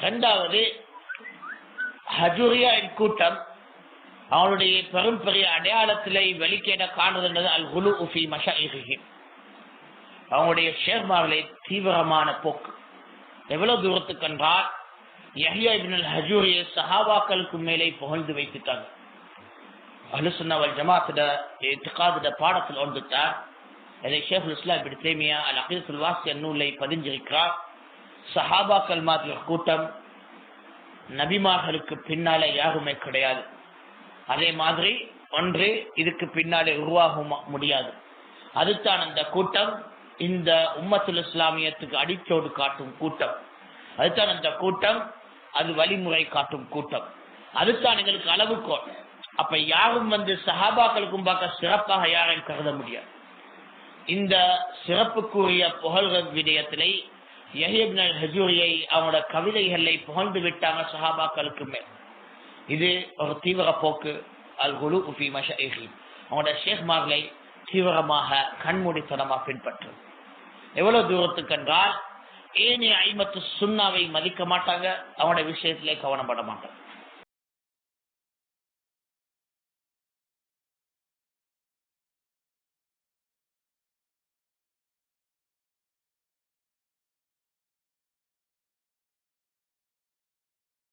இரண்டாவது ஹஜூரியா என் கூட்டம் அவனுடைய பெரும் பெரிய அடையாளத்திலே வெளிக்கேட காணுகின்றது அல் குலு உஃபி மஷாயிஹிம் அவங்களுடைய ஷேர்மார்களை தீவிரமான போக்கு. எவ்வளவு தூரத்துக்கு என்றால் யஹியா இபின் ஹஜூரியை சஹாபாக்களுக்கு மேலே புகழ்ந்து வைத்துட்டாங்க. அலுசுன்னாவல் ஜமாத்திட இத்திகாதிட பாடத்தில் ஒன்றுட்டார். இதை ஷேஃபுல் இஸ்லாம் இப்படி தேமியா அல் அகீசுல் வாசிய நூலை பதிஞ்சிருக்கிறார். சஹாபாக்கள் மாதிரி கூட்டம் நபிமார்களுக்கு பின்னாலே யாருமே கிடையாது. அதே மாதிரி ஒன்று இதுக்கு பின்னாலே உருவாக முடியாது. அதுதான் அந்த கூட்டம். இந்த உம்மத்துல் இஸ்லாமியத்துக்கு அடிச்சோடு காட்டும் கூட்டம். அதுதான் அந்த கூட்டம். அது வழிமுறை காட்டும் கூட்டம். அதுதான் எங்களுக்கு அளவுக்கோல் அப்ப யாரும் வந்து சஹாபாக்களுக்கும் பார்க்க சிறப்பாக யாரையும் கருத முடியாது. இந்த சிறப்புக்குரிய புகழ்கள் விடயத்திலே ஹஜூரியை அவனோட கவிதைகளை புகழ்ந்து விட்டாங்க சஹாபாக்களுக்கு மேல். இது ஒரு தீவிர போக்கு. அல் குலு அவனோட ஷேக்மார்களை தீவிரமாக கண்மூடித்தனமாக பின்பற்று எவ்வளவு தூரத்துக்கு என்றால் ஏனைய ஐமத்து சுண்ணாவை மதிக்க மாட்டாங்க. அவனோட விஷயத்திலே கவனப்பட மாட்டாங்க.